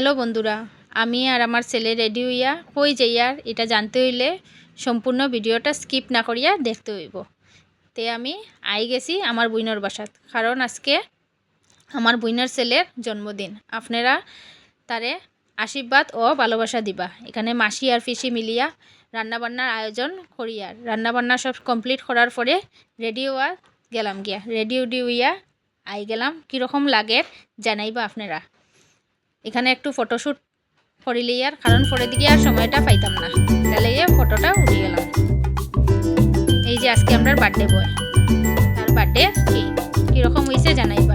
Hello বন্ধুরা, আমি আর আমার ছেলে রেডি হইয়া কই যাইয়ার এটা জানতে হইলে সম্পূর্ণ ভিডিওটা স্কিপ না করিয়া দেখতে হইব। তে আমি আই গেছি আমার বইনের বাসাত, কারণ আজকে আমার বইনের ছেলের জন্মদিন। আপনারা তারে আশীর্বাদ ও ভালোবাসা দিবা। এখানে মাসি আর পিসি মিলিয়া রান্নাবান্নার আয়োজন করিয়ার রান্নাবান্না সব কমপ্লিট করার পরে রেডি হওয়া গেলাম গিয়া। রেডি উডি হইয়া আই গেলাম, কীরকম লাগে জানাইবা আপনারা। এখানে একটু ফটোশ্যুট করিলে আর, কারণ পরের দিকে আর সময়টা পাইতাম না। তাহলে ফটোটা উঠে গেলাম। এই যে আজকে আমরা বার্থডে বয় তার বার্থডে কি? কীরকম হয়েছে জানাইবা?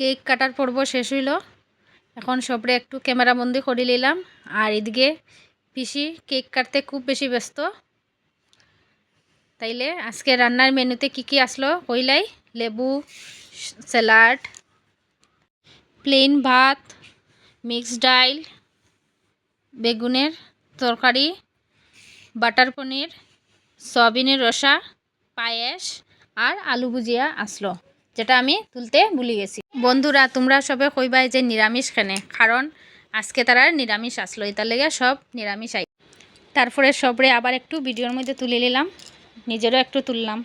কেক কাটার পর্ব শেষ হইল। এখন সবরে একটু ক্যামেরা বন্দি করে নিলাম। আর এদিকে পিসি কেক কাটতে খুব বেশি ব্যস্ত। তাইলে আজকে রান্নার মেনুতে কি কি আসলো কইলাই? লেবু, স্যালাড, প্লেন ভাত, মিক্সড ডাইল, বেগুনের তরকারি, বাটার পনির, সয়াবিনের রসা, পায়েস আর আলু ভুজিয়া আসলো, যেটা আমি তুলতে ভুলে গেছি। বন্ধুরা, তোমরা সবে কইবাই যে নিরামিষ খানে কারণ আজকে তারা নিরামিষ আসলো। এটার লেগে সব নিরামিষ আই। তারপরে সবরে আবার একটু ভিডিওর মধ্যে তুলে নিলাম, নিজেরও একটু তুললাম।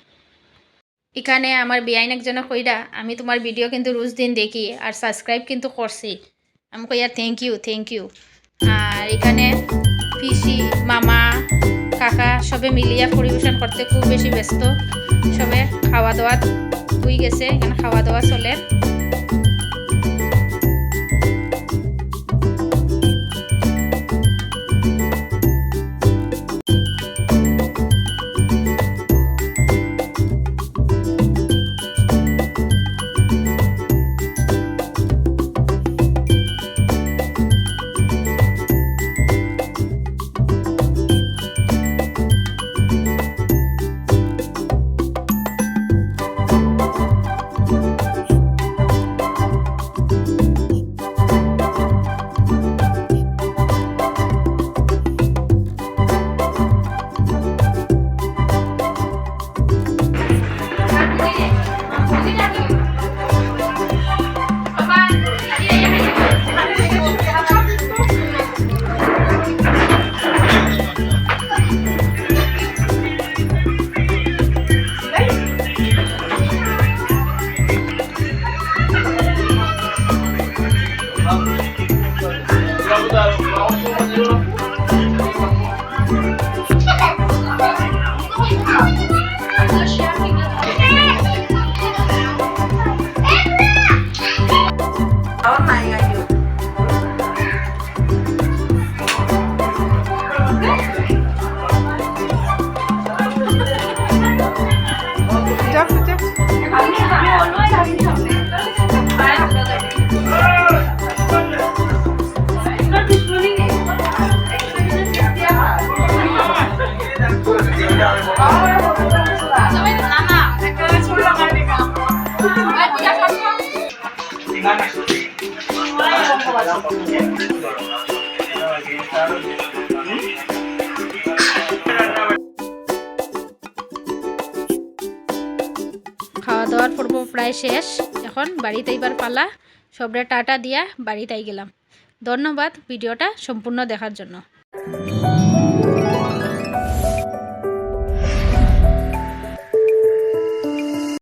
এখানে আমার বিআইন একজনে কইরা, আমি তোমার ভিডিও কিন্তু রোজ দিন দেখি আর সাবস্ক্রাইব কিন্তু করছি। আমি কইয়া থ্যাংক ইউ থ্যাংক ইউ আর এখানে পিসি, মামা, কাকা সবে মিলিয়া পরিবেশন করতে খুব বেশি ব্যস্ত। সবে খাওয়া দাওয়া হয়ে গেছে, এখানে খাওয়া দাওয়া চলে। I'll খাওয়া দাওয়ার পর্ব প্রায় শেষ। এখন বাড়িতে এবার পালা। সবরে টাটা দিয়া বাড়িতে গেলাম। ধন্যবাদ ভিডিওটা সম্পূর্ণ দেখার জন্য।